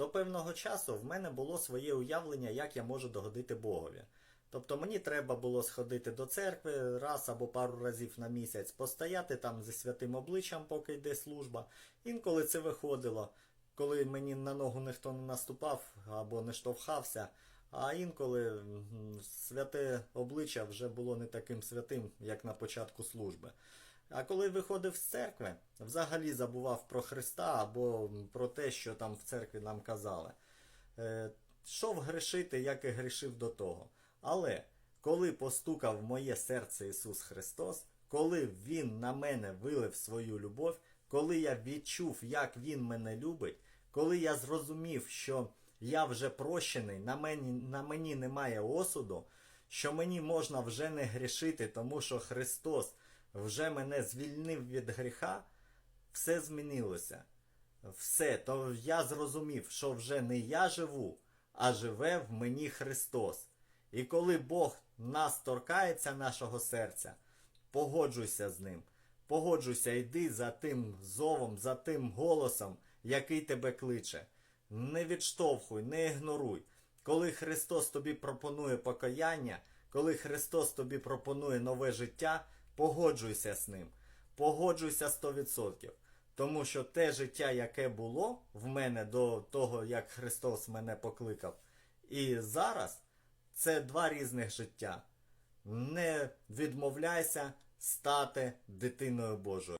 до певного часу в мене було своє уявлення, як я можу догодити Богові. Тобто мені треба було сходити до церкви раз або пару разів на місяць, постояти там зі святим обличчям, поки йде служба. Інколи це виходило, коли мені на ногу ніхто не наступав або не штовхався. А інколи святе обличчя вже було не таким святим, як на початку служби. А коли виходив з церкви, взагалі забував про Христа або про те, що там в церкві нам казали. Е, Шов грішити, як і грішив до того. Але коли постукав в моє серце Ісус Христос, коли Він на мене вилив свою любов, коли я відчув, як Він мене любить, коли я зрозумів, що я вже прощений, на мені, на мені немає осуду, що мені можна вже не грішити, тому що Христос вже мене звільнив від гріха, все змінилося. Все, то я зрозумів, що вже не я живу, а живе в мені Христос. І коли Бог нас торкається нашого серця, погоджуйся з ним. Погоджуйся, йди за тим зовом, за тим голосом, який тебе кличе. Не відштовхуй, не ігноруй. Коли Христос тобі пропонує покаяння, коли Христос тобі пропонує нове життя, погоджуйся з ним. Погоджуйся 100%. Тому що те життя, яке було в мене до того, як Христос мене покликав, і зараз це два різних життя. Не відмовляйся стати дитиною Божою.